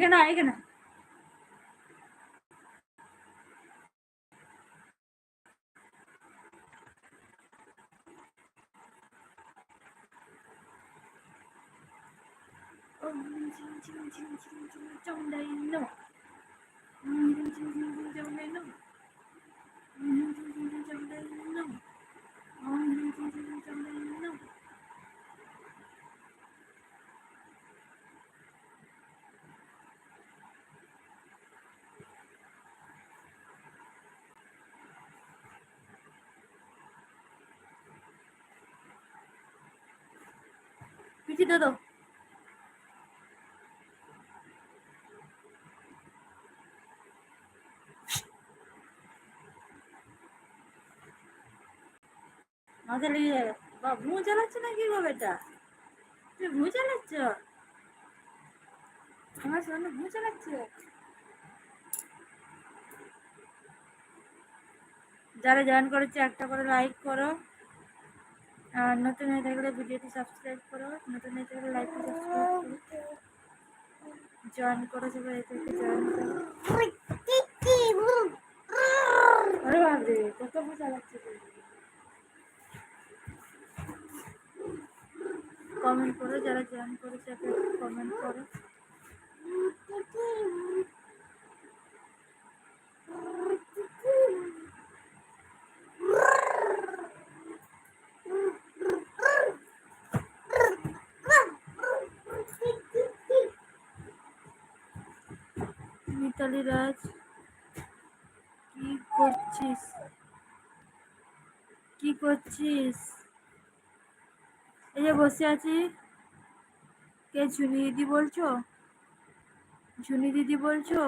এখানে আয়, এখানে trong đây nọ trong পিঠি দে বা চালাচ্ছে না কি তুই ভুঁ চালাচ্ছ আমার যারা জয়েন করেছে, একটা করে লাইক করো। আর নতুন হয়ে থাকলে ভিডিওটি সাবস্ক্রাইব করো, নতুন হয়ে থাকলে লাইক সাবস্ক্রাইব করো। জয়েন করো সবাই এদেরকে জয়েন করো। আরে বাবরে কত চালাচ্ছে তুই কমেন্ট করো, যারা জয়েন করেছে কমেন্ট করো। মিতালি কি করছিস? কি করছিস? এই যে বসে আছি। কে, ঝুনি দিদি বলছো? ঝুনি দিদি বলছো?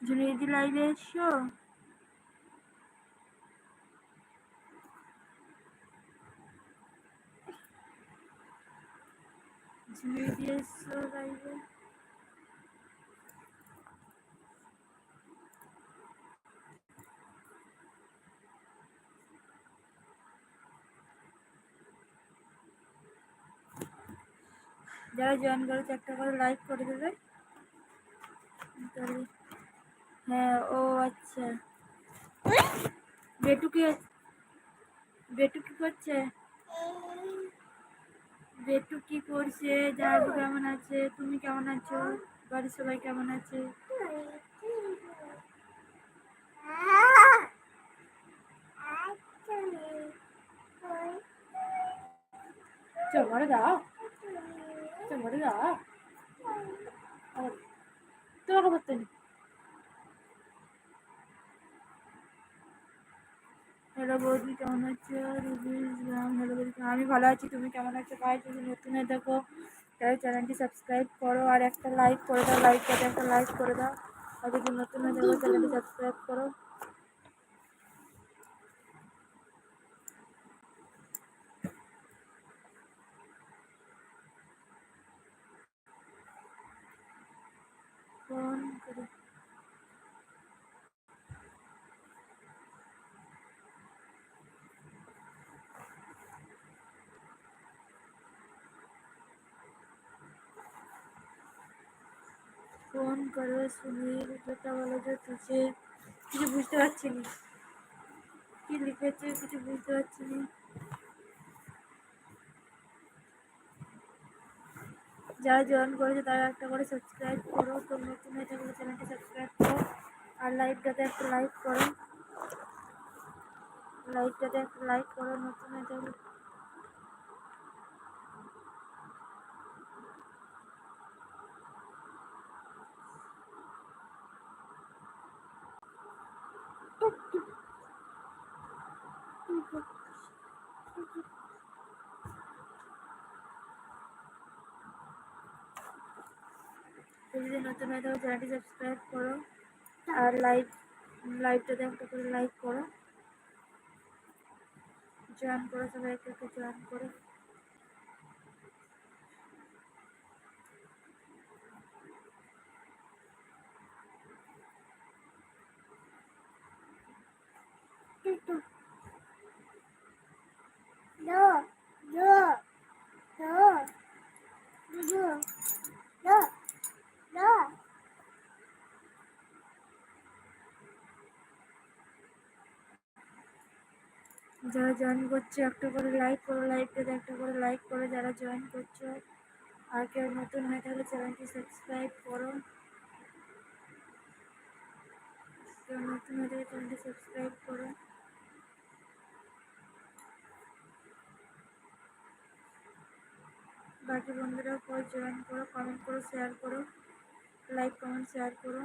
ঝুনি দিদি এসছো? ঝুনি দিদি এসছো লাইভে? যারা জয়েন করেছে একটা করে লাইক করে দেবে। হ্যাঁ ও আচ্ছা। বেটু কি বেটু কি করছে? বেটু কি করছে? জাহাবু কেমন আছে? তুমি কেমন আছো? বাড়ির সবাই কেমন আছে? চমড়ে দাও আমি ভালো আছি, তুমি কেমন আছো? ভাই যদি নতুন হয়ে দেখো তাহলে চ্যানেলটি সাবস্ক্রাইব করো আর একটা লাইক করে দাও লাইকটা একটা লাইক করে দাও। আর যদি নতুন হয়ে দেখো চ্যানেলটি সাবস্ক্রাইব করো ফোন করে ফোন করে সুনীল যেটা বলে যে কিছু বুঝতে পারছি না। কি লিখেছে, কিছু বুঝতে পারছি না। যারা জয়েন করেছে, তারা একটা করে সাবস্ক্রাইব করো। তো নতুন হয়ে থাকলে চ্যানেলটি সাবস্ক্রাইব করো। আর লাইভটাতে একটা লাইক করো। লাইভটাতে একটা লাইক করো। নতুন হয়ে থাকলে নতুন হয়ে থাকো, চ্যানেলটি সাবস্ক্রাইব করো আর লাইভ লাইভটাতে একটা করে লাইক করো। জয়েন করো সবাই একটু জয়েন করো। যারা জয়েন করছে, একটা করে লাইক করো লাইভটাতে একটা করে লাইক করো, যারা জয়েন করছ। আর কেউ নতুন হয়ে থাকলে চ্যানেলটি সাবস্ক্রাইব করো। কেউ নতুন হয়ে থাকলে চ্যানেলটি সাবস্ক্রাইব করো। বাকি বন্ধুরা জয়েন করো কমেন্ট করো শেয়ার করো। লাইক কমেন্ট শেয়ার করো।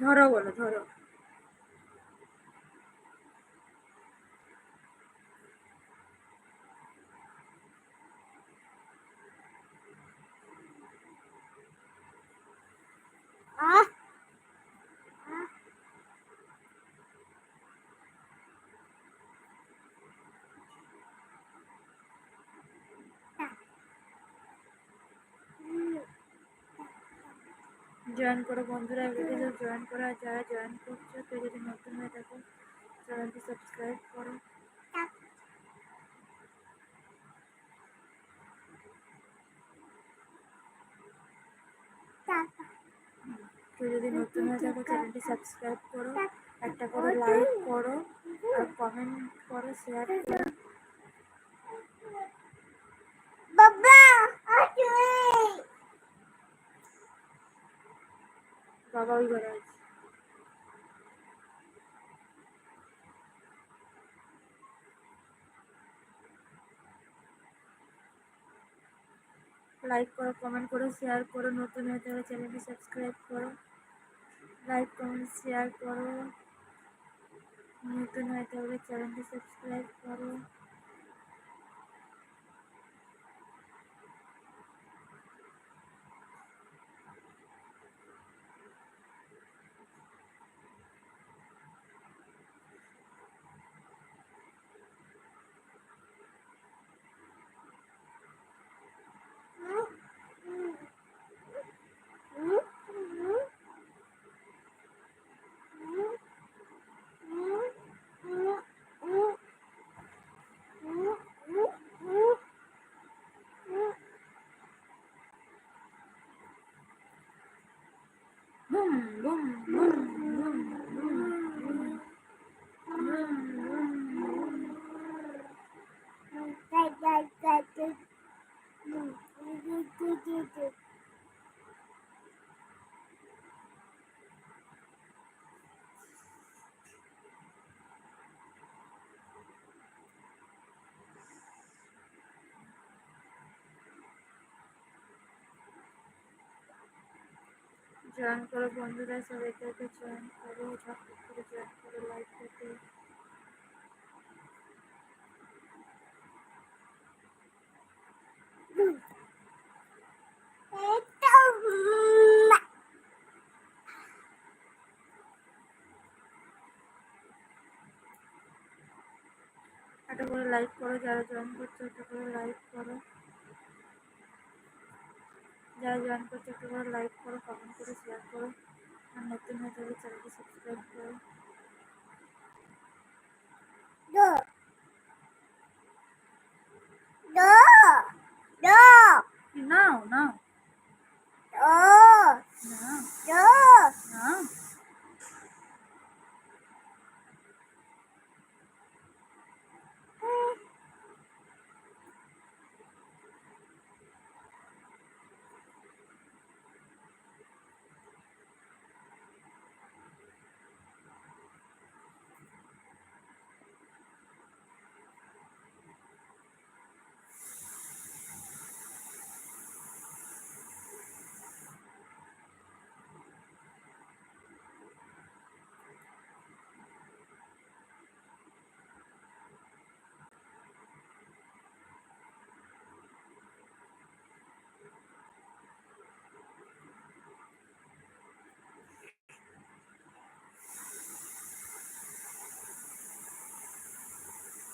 ধরো বলো ধরো জয়েন করো বন্ধুরা ভিডিও জয়েন করো, আর যারা জয়েন করছ কেউ যদি নতুন হয়ে থাকো, চ্যানেলটি সাবস্ক্রাইব করো। কেউ যদি নতুন হয়ে থাকো, চ্যানেলটি সাবস্ক্রাইব করো, একটা করে লাইক করো, আর কমেন্ট করো শেয়ার করো বাবা বাবা ওই ঘরে আছে। লাইক করো কমেন্ট করো শেয়ার করো, নতুন হয়ে থাকলে চ্যানেলটি সাবস্ক্রাইব করো। লাইক কমেন্ট শেয়ার করো। নতুন হয়ে থাকলে চ্যানেলটি সাবস্ক্রাইব করো। bum bum bum bum bum join করো বন্ধুরা সবাইকে জয়েন করো ঝটপট করে জয়েন করো লাইক করতে একটা করে লাইক করো যারা জয়েন করছ একটা করে লাইক করো যারা করে লাইক করো কমেন্ট করো শেয়ার করো আর নতুন হয়ে থাকলে চ্যানেলটি সাবস্ক্রাইব করো। নাও নাও। নাও। নাও।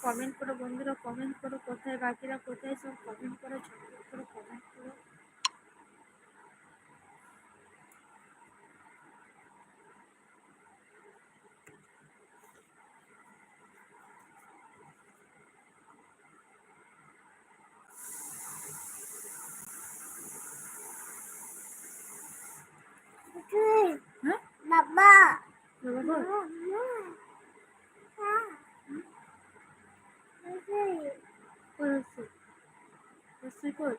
কমেন্ট করো বন্ধুরা কমেন্ট করো কোথায় বাকিরা কোথায় সব কমেন্ট করো ঝটপট করে কমেন্ট করো কই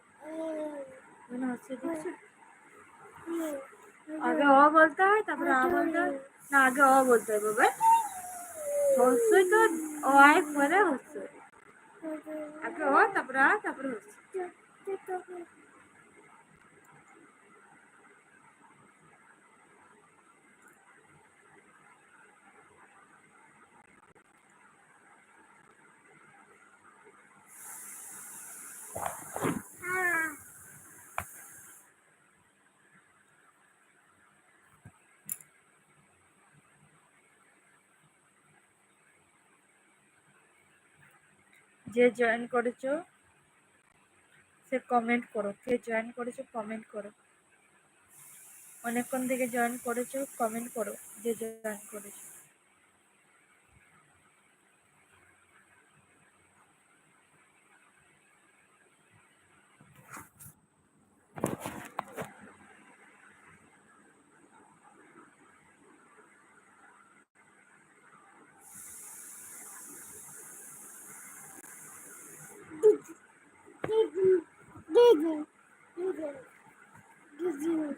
মানে হচ্ছে দেখছ আগে অ বলতে হয় তারপরে আ বলতে হয় না আগে অ বলতে হয় বাবা হচ্ছে তো অ আয় পরে হচ্ছে। আগে অ তারপরে আ তারপরে হচ্ছে। যে জয়েন করেছ, সে কমেন্ট করো। কে জয়েন করেছ কমেন্ট করো। অনেকক্ষণ থেকে জয়েন করেছ কমেন্ট করো যে জয়েন করেছ।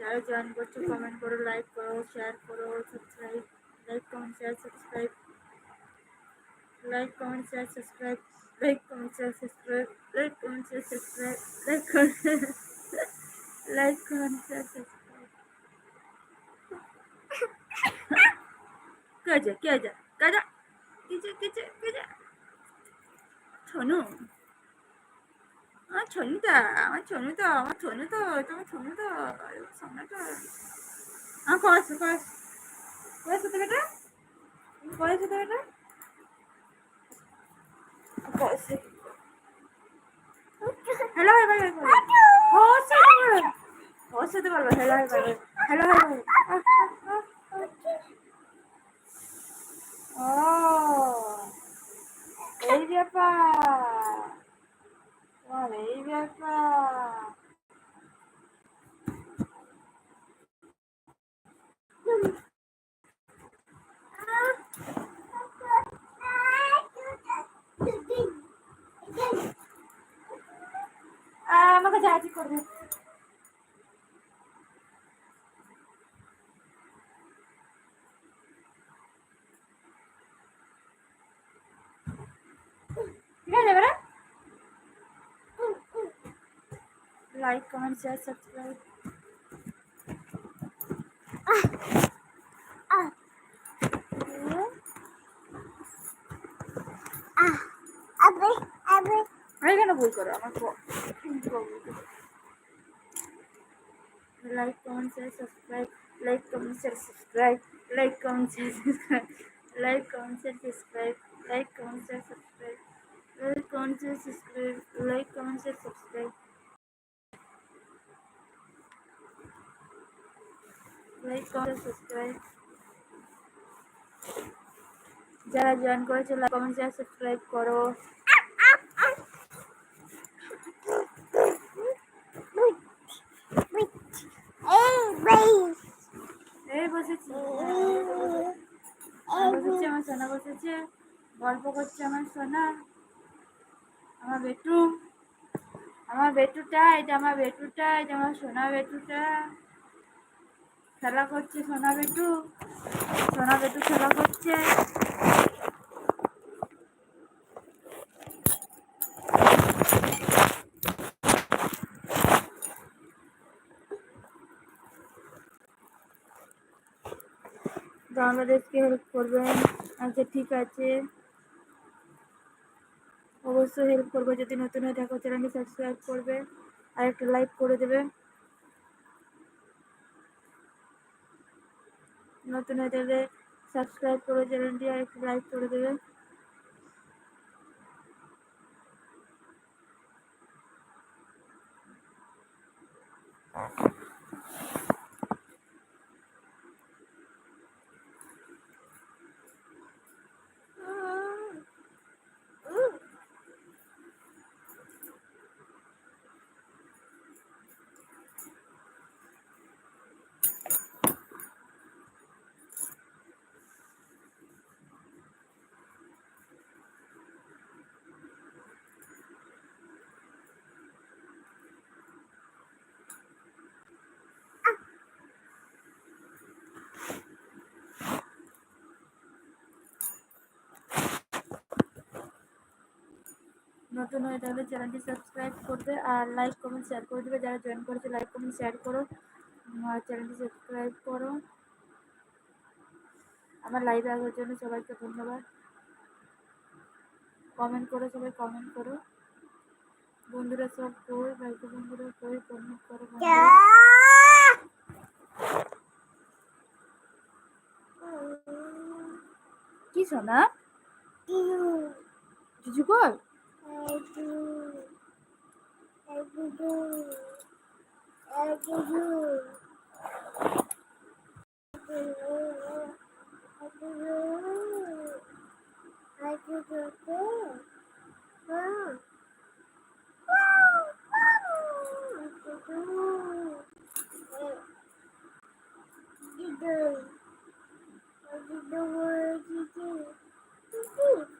যারা জয়েন করছ কমেন্ট করো লাইক করো শেয়ার করো subscribe like comment share subscribe like comment share subscribe like comment share subscribe like comment share subscribe like comment like comment share subscribe কে যা কে যা কে যা কিছে কিছে কিছে ছনু আমার ছনুটা আমার ছনুটা আমার ছনুটা তোমার ছনুটা সোনাটা আমার কয়েস কয়েস কয়েস হতে বেটা কয়েস হতে বেটা কয়েস হ্যালো হাই বাই বাই হোস হতে পারবে হোস হতে পারবে hello hi bye hello hi bye ও এই ব্যাপার তোমার এই আহ, আমাকে জাহাজি করবে। ঠিক আছে এবারে লাইক কমেন্ট শেয়ার সাবস্ক্রাইব আমি কেন ভুল করো আমার like comment share subscribe like comment share subscribe like comment share subscribe like comment share subscribe like comment share subscribe like comment share subscribe like comment share subscribe like comment subscribe যারা join করেছে like comment share subscribe করো। এই বসেছি, আমার সোনা বসেছে। গল্প করছে আমার সোনা। আমার বেটু। আমার বেটুটা, এটা আমার বেটুটা, এটা আমার সোনা বেটুটা। খেলা করছে সোনা বেটু সোনা বেটু খেলা করছে। বাংলাদেশকে হেল্প করবেন। আচ্ছা ঠিক আছে। অবশ্যই হেল্প করব। যদি নতুন হয়ে থাকো চ্যানেলটি সাবস্ক্রাইব করবে। আর একটা লাইক করে দেবে। নতুন হয়ে থাকলে সাবস্ক্রাইব করে চ্যানেলটি আর একটা লাইক করে দেবে নতুন হয়ে থাকলে চ্যানেলটি সাবস্ক্রাইব করবে আর লাইক কমেন্ট শেয়ার করে দেবে। যারা জয়েন করেছে লাইক কমেন্ট শেয়ার করো। আর চ্যানেলটি সাবস্ক্রাইব করো। আমার লাইভে আসার জন্য সবাইকে ধন্যবাদ। কমেন্ট করো সবাই কমেন্ট করো। বন্ধুরা সব কই ভাইকে বন্ধুরা কই কমেন্ট করো। কি শোনা কিছু কর What did the world you do?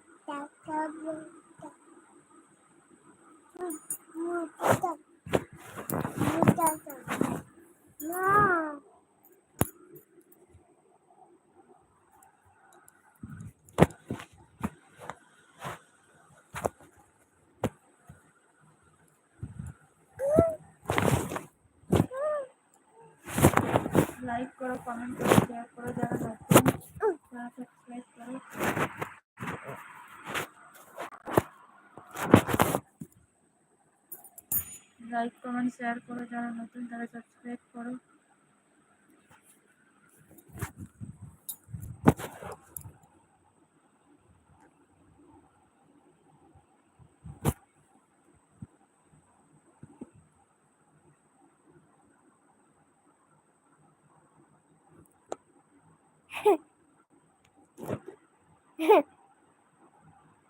Like করো কমেন্ট করো যারা নতুন তারা সাবস্ক্রাইব করো লাইক কমেন্ট শেয়ার করো যারা নতুন তারা সাবস্ক্রাইব করো।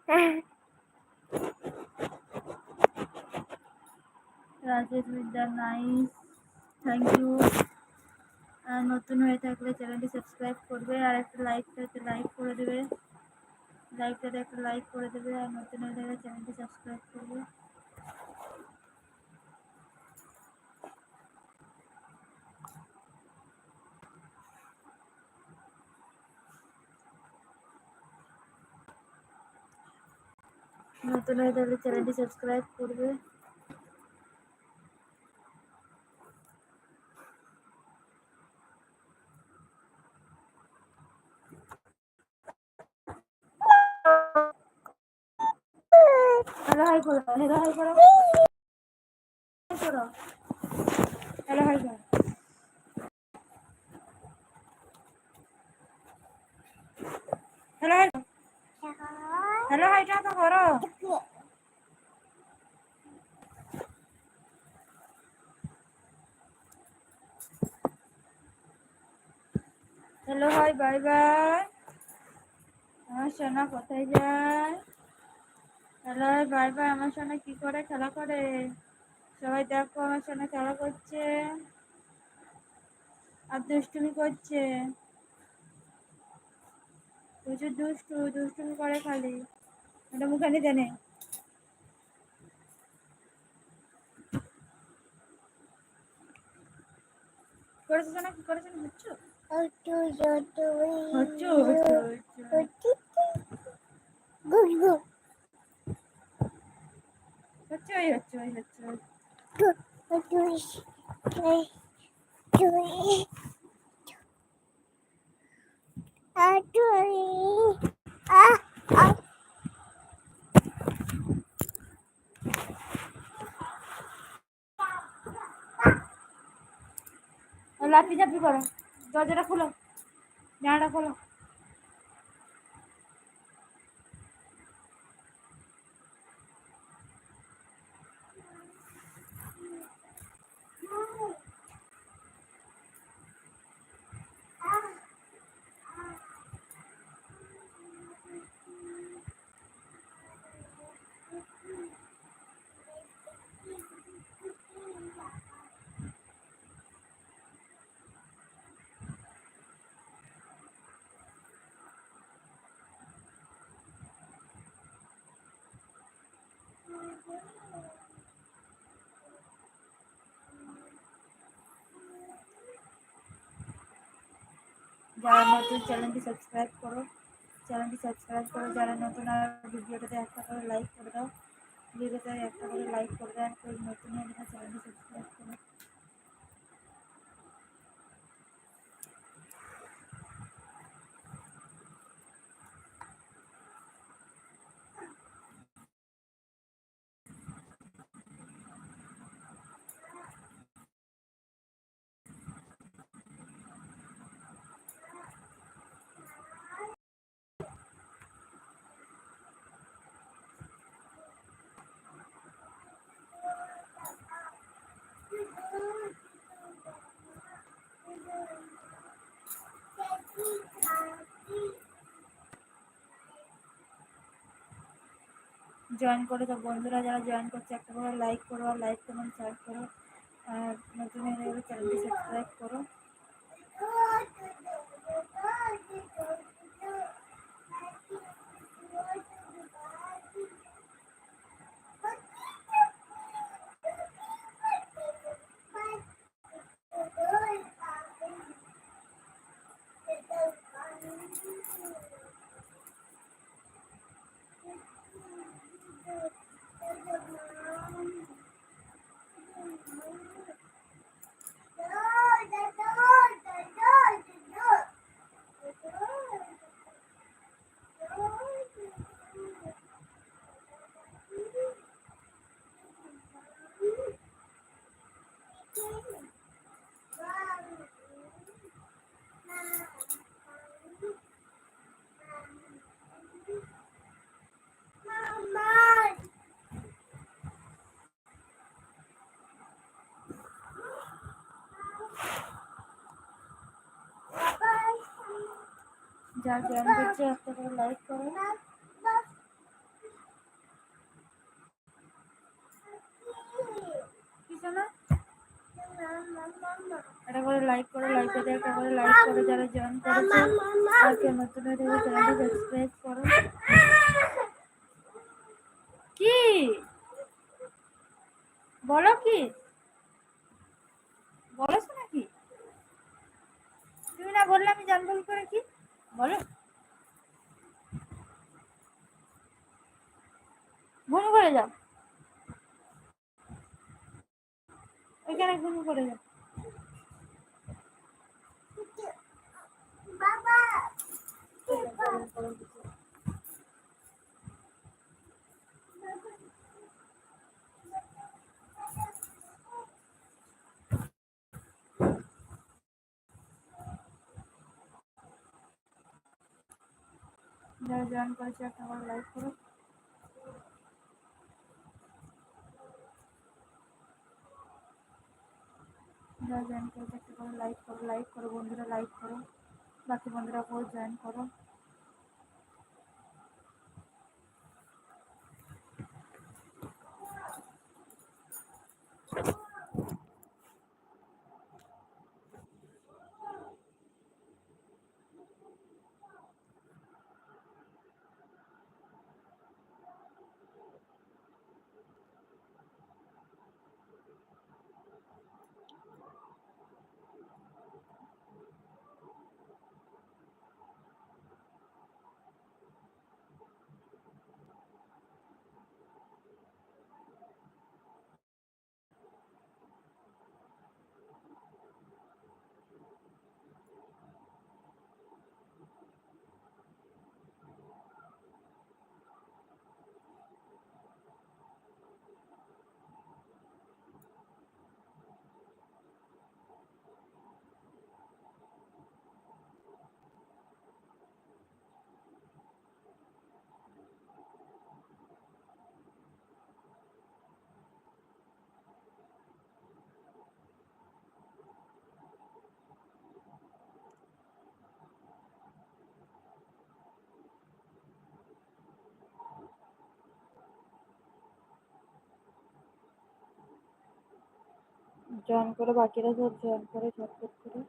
রাজেশ বিদ্যা নাইস থ্যাংক ইউ আর নতুন হয়ে থাকলে চ্যানেলটি সাবস্ক্রাইব করবে আর একটা লাইকটাতে লাইক করে দেবে। লাইকটাতে একটা লাইক করে দেবে আর নতুন হয়ে থাকলে চ্যানেলটি সাবস্ক্রাইব করবে। নতুন হয়ে থাকলে চ্যানেলটি সাবস্ক্রাইব করবে। হ্যালো হাই করো হ্যালো হাই করো হাই করো হ্যালো হাই করো হ্যালো হাই হ্যালো হাইটা তো করো হ্যালো হাই বাই বাই আমার সোনা কোথায় যায় হ্যালো বাই বাই আমার সোনা কি করে খেলা করে? সবাই দেখো আমার সোনা খেলা করছে। আর দুষ্টুমি করছে। প্রচুর দুষ্টু দুষ্টুমি করে খালি। এটা মুখে নিতে জানে করেছে সোনা কি করেছে হচ্ছে? হচ্ছে হচ্ছে হচ্ছে। ওই হচ্ছে হচ্ছে করো দরজাটা খোলো জানাটা খোলো। যারা নতুন চ্যানেলটি সাবস্ক্রাইব করো, চ্যানেলটি সাবস্ক্রাইব করো, যারা নতুন আর ভিডিওটাতে একটা করে লাইক করে দাও ভিডিওটাতে একটা করে লাইক করে দাও নতুন চ্যানেলটি সাবস্ক্রাইব করো। জয়েন করে তো বন্ধুরা যারা জয়েন করছে, একটা করে লাইক করো আর লাইক কমেন্ট শেয়ার করো। আর নতুন চ্যানেলটি সাবস্ক্রাইব করো। যারা জ্ঞান করছে একটা করে লাইক করো। একটা করে লাইক করো একটা করে লাইক করো, যারা জয়েন করেছে আর কেউ নতুন চ্যানেলটি সাবস্ক্রাইব করো কি বলো কি বলেছ নাকি তুমি না বললে আমি জানব কি করে কি বলো ঘুম করে যাও ওইখানে ঘুম করে যাও Baba. যারা জয়েন করেছে একটা করে লাইক করো। যারা জয়েন করেছে একটা করে লাইক করো লাইক করো বন্ধুরা লাইক করো। বাকি বন্ধুরা জয়েন করো। জয়েন করে বাকিরা সব জয়েন করে ঝটপট করে।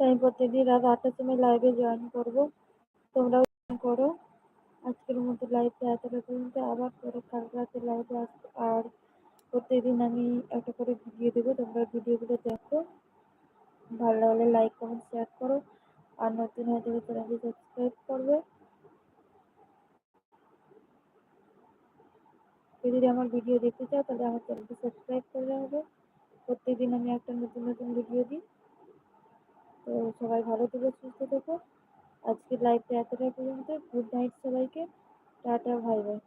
আমি প্রত্যেকদিন রাত আটটার সময় লাইভে জয়েন করব। তোমরাও join করো। আজকের মতো লাইভটা এতটা পর্যন্ত আবার পরে কাল রাতে লাইভে আসব। আর প্রত্যেকদিন আমি একটা করে ভিডিও দেবো। তোমরা ভিডিওগুলো দেখো। ভালো লাগলে লাইক কমেন্ট শেয়ার করো। আর নতুন হয়ে থাকলে চ্যানেলটি সাবস্ক্রাইব করবে। যদি আমার ভিডিও দেখতে চাও, তাহলে আমার চ্যানেলটি সাবস্ক্রাইব করতে হবে প্রত্যেকদিন আমি একটা নতুন নতুন ভিডিও দিই। তো সবাই ভালো থেকো, সুস্থ থেকো। আজকের লাইভটা এতটাই পর্যন্ত। গুড নাইট সবাইকে। টাটা ভাই বাই